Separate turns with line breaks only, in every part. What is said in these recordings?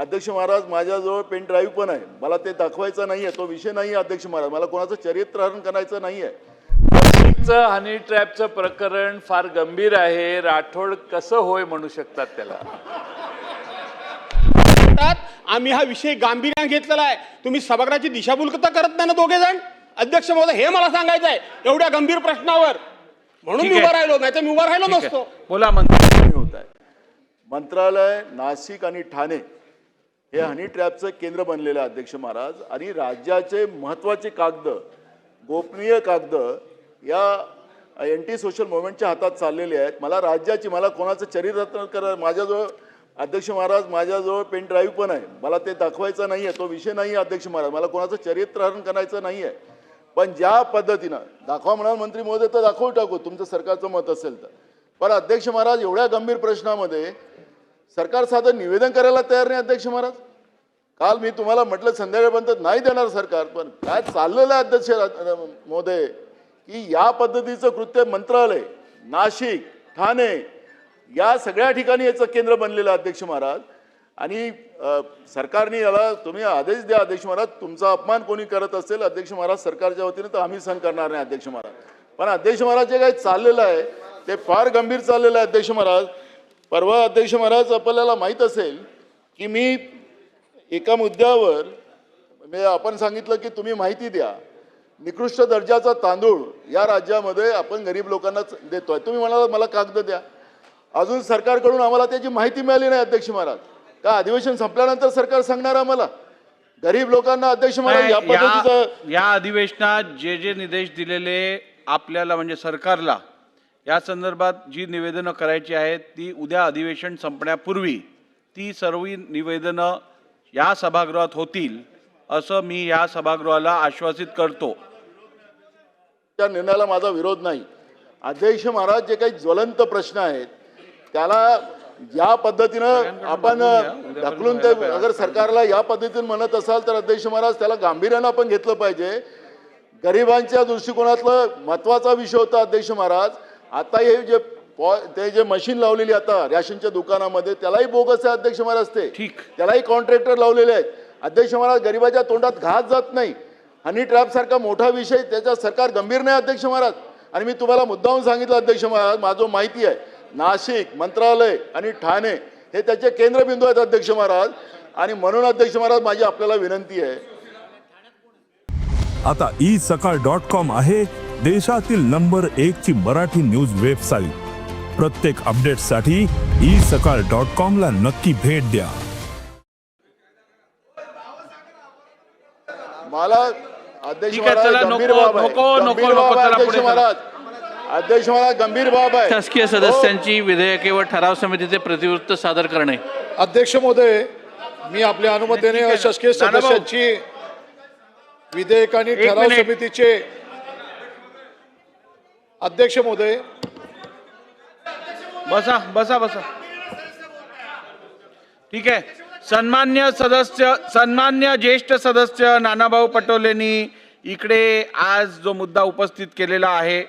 अध्यक्ष महाराज माझ्याजवळ pen drive पण आहे. मला ते दाखवायचा नाही आहे तो विषय नाही आहे अध्यक्ष महाराज. मला कोणाचं चरित्रहरण करायचं नाही आहे
हनी ट्रॅपचं प्रकरण फार गंभीर आहे. राठोड कसं होय म्हणू शकतात त्याला?
आम्ही हा विषय गांभीर्याने घेतलेला आहे. तुम्ही सभागृहाची दिशाभूल करत नाही ना दोघे जण अध्यक्ष महोदय हे मला सांगायचं आहे. एवढ्या गंभीर प्रश्नावर. म्हणून मी. उभा राहिलो नाही तर मी उभा राहिलो. नसतो.
बोला मंत्री.
होत आहे मंत्रालय नाशिक आणि ठाणे हे हनी ट्रॅपचं केंद्र बनलेलं आहे अध्यक्ष महाराज. आणि राज्याचे महत्त्वाचे कागद गोपनीय कागद या एंटी सोशल मुवमेंटच्या हातात चाललेले आहेत. मला राज्याची मला कोणाचं चरित्र करा माझ्याजवळ अध्यक्ष महाराज माझ्याजवळ पेन ड्राईव्ह पण आहे. मला ते दाखवायचं नाही आहे तो विषय नाही आहे अध्यक्ष महाराज. मला कोणाचं चरित्रहरण करायचं नाही आहे पण ज्या पद्धतीनं दाखवा म्हणाल मंत्री महोदय तर दाखवू टाकू. तुमचं सरकारचं मत असेल तर. पण अध्यक्ष महाराज एवढ्या गंभीर प्रश्नामध्ये सरकार साधं निवेदन करायला तयार नाही अध्यक्ष महाराज. काल मी तुम्हाला म्हटलं संध्याकाळपर्यंत नाही देणार सरकार पण काय चाललेलं आहे अध्यक्ष रा- महोदय? की या पद्धतीचं कृत्य मंत्रालय नाशिक ठाणे या सगळ्या ठिकाणी याचं केंद्र बनलेलं अध्यक्ष महाराज. आणि सरकारने याला तुम्ही आदेश द्या अध्यक्ष महाराज तुमचा अपमान कोणी करत असेल अध्यक्ष महाराज सरकारच्या वतीने तर आम्ही सहन करणार नाही अध्यक्ष महाराज. पण अध्यक्ष महाराज जे काही चाललेलं आहे ते फार गंभीर चाललेलं आहे अध्यक्ष महाराज. परवा अध्यक्ष महाराज आपल्याला माहीत असेल की मी एका मुद्द्यावर म्हणजे आपण सांगितलं की तुम्ही माहिती द्या. निकृष्ट दर्जाचा तांदूळ या राज्यामध्ये आपण गरीब लोकांना देतोय. तुम्ही म्हणाला मला कागद द्या. अजून सरकारकडून आम्हाला त्याची माहिती मिळाली नाही अध्यक्ष महाराज. का अधिवेशन संपल्यानंतर सरकार सांगणार आम्हाला? गरीब लोकांना अध्यक्ष महाराज पद्धतीचं
या अधिवेशनात जे जे निर्देश दिलेले आपल्याला म्हणजे सरकारला या संदर्भात जी निवेदनं करायची आहेत ती उद्या अधिवेशन संपण्यापूर्वी ती सर्व निवेदनं या सभागृहात होतील असं मी या सभागृहाला आश्वासित करतो.
त्या निर्णयाला माझा विरोध नाही. अध्यक्ष महाराज जे काही ज्वलंत प्रश्न आहेत त्याला या पद्धतीनं आपण ढकलून ते अगर सरकारला या पद्धतीने म्हणत असाल तर अध्यक्ष महाराज त्याला गांभीर्यानं आपण घेतलं पाहिजे. गरिबांच्या दृष्टिकोनातलं महत्त्वाचा विषय होता अध्यक्ष महाराज. आता हे जे पॉ ते जे मशीन लावलेली आता रॅशनच्या दुकानामध्ये त्यालाही बोगस आहे अध्यक्ष महाराज ते.
ठीक.
त्यालाही कॉन्ट्रॅक्टर लावलेले आहेत. अध्यक्ष महाराज गरिबाच्या तोंडात घास जात नाही. हनी ट्रॅप सारखा मोठा विषय त्याच्या सरकार गंभीर नाही अध्यक्ष महाराज. आणि मी तुम्हाला मुद्दाहून सांगितलं अध्यक्ष महाराज माझं माहिती आहे. नाशिक मंत्रालय आणि ठाणे हे त्याचे केंद्रबिंदू आहेत अध्यक्ष महाराज. आणि म्हणून अध्यक्ष महाराज माझी आपल्याला विनंती आहे.
आता ई सकाळ डॉट कॉम आहे. देशातील नंबर एक ची मराठी न्यूज वेबसाईट. प्रत्येक अपडेटसाठी ई सकाळ डॉट कॉम ला नक्की भेट द्या.
मला अध्यक्ष
चला,
गंभीर बाब आहे. अध्यक्ष गंभीर बाब
शासकीय सदस्यांची विधेयके व ठराव समितीचे प्रतिवृत्त सादर करणे.
अध्यक्ष महोदय मी आपल्या अनुमतीने अशासकीय
नानाभाऊ.
सदस्यांची विधेयक आणि ठराव. समितीचे अध्यक्ष महोदय.
बसा बसा बसा. ठीक आहे. सन्मान्य सदस्य सन्मान्य ज्येष्ठ सदस्य नानाभाऊ पटोलेंनी इकडे आज जो मुद्दा उपस्थित केलेला आहे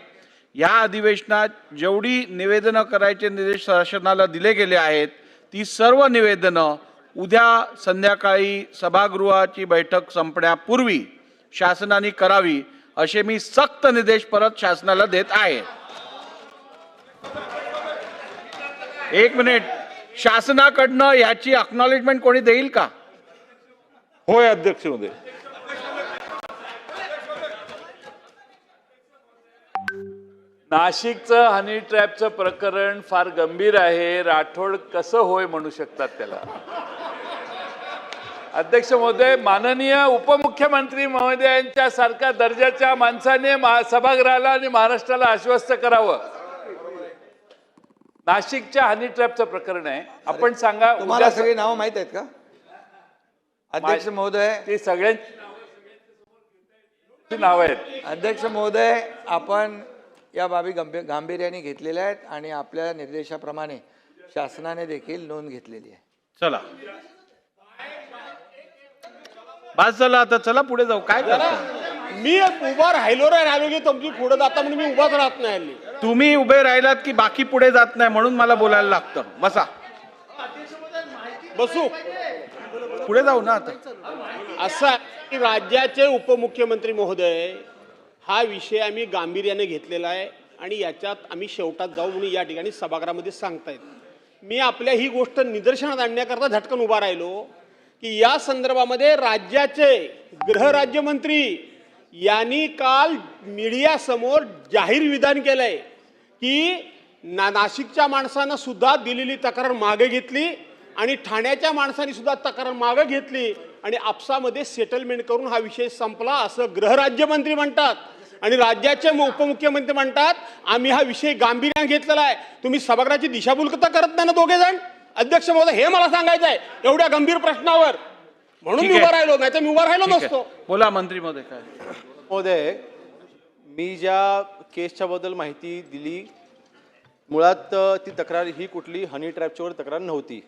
या अधिवेशनात जेवढी निवेदनं करायचे निर्देश शासनाला दिले गेले आहेत ती सर्व निवेदनं उद्या संध्याकाळी सभागृहाची बैठक संपण्यापूर्वी शासनाने करावी. असे मी सक्त निर्देश परत शासनाला देत आहे. एक मिनिट. शासनाकडनं याची अक्नॉलेजमेंट कोणी देईल का?
होय अध्यक्ष महोदय. नाशिकचं हनी ट्रॅपचं प्रकरण फार गंभीर आहे. राठोड कसं होय म्हणू शकतात त्याला? अध्यक्ष महोदय माननीय उपमुख्यमंत्री महोदयांच्या सारख्या दर्जाच्या माणसाने सभागृहाला आणि महाराष्ट्राला आश्वस्त करावं. नाशिकच्या हनी ट्रॅपचं प्रकरण आहे. आपण सांगा
तुम्हाला
उद्या-
सगळी नावं माहीत आहेत का? अध्यक्ष महोदय
ते सगळ्यांची नाव आहेत.
अध्यक्ष महोदय आपण या बाबी गंभीर गांभीर्याने घेतलेल्या आहेत आणि आपल्या निर्देशाप्रमाणे शासनाने देखील नोंद घेतलेली आहे.
चला. बस झालं आता चला पुढे जाऊ. काय करता?
मी उभा राहिलो रे राहिलो की तुमची पुढे जाता म्हणून मी उभाच राहत नाही हल्ली.
तुम्ही उभे राहिलात की बाकी पुढे जात नाही म्हणून मला बोलायला लागतं. बसा.
बसू.
पुढे जाऊ ना आता.
असं आहे की राज्याचे उपमुख्यमंत्री महोदय हा विषय आम्ही गांभीर्याने घेतलेला आहे आणि याच्यात आम्ही शेवटात जाऊ म्हणून या ठिकाणी सभागृहामध्ये सांगतायत. मी आपल्या ही गोष्ट निदर्शनात आणण्याकरता झटकन उभा राहिलो. की या संदर्भामध्ये राज्याचे गृहराज्यमंत्री यांनी काल मीडियासमोर जाहीर विधान केलं आहे की ना नाशिकच्या माणसानं सुद्धा दिलेली तक्रार मागे घेतली आणि ठाण्याच्या माणसाने सुद्धा तक्रार मागे घेतली आणि आपसामध्ये सेटलमेंट करून हा विषय संपला असं गृहराज्यमंत्री म्हणतात आणि राज्याचे उपमुख्यमंत्री म्हणतात आम्ही हा विषय गांभीर्याने घेतलेला आहे. तुम्ही सभागृहाची दिशाभूल का करत नाही ना दोघे जण अध्यक्ष महोदय हे मला सांगायचं आहे एवढ्या गंभीर प्रश्नावर. म्हणून
ठीक
मी
आहे.
उभा राहिलो नाही तर मी उभा राहिलो
ठीक आहे.
नसतो.
बोला मंत्री महोदय काय?
महोदय मी ज्या केसच्या बद्दल माहिती दिली मुळात अ, ती तक्रार ही कुठली हनी ट्रॅपच्यावर तक्रार नव्हती.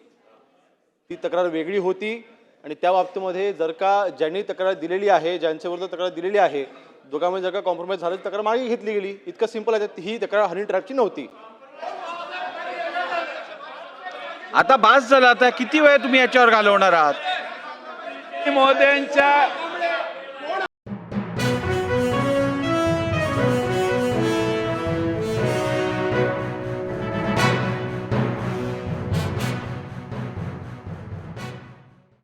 ती तक्रार वेगळी होती आणि त्या बाबतीमध्ये जर का ज्यांनी तक्रार दिलेली आहे ज्यांच्याविरुद्ध तक्रार दिलेली आहे दोघांमध्ये जर का कॉम्प्रोमाइज झालं तर तक्रार मागे घेतली गेली. इतकं सिंपल आहे ही तक्रार हनी ट्रॅपची नव्हती.
आता बास झाला आता किती वेळ तुम्ही याच्यावर घालवणार आहात?
महोदयांच्या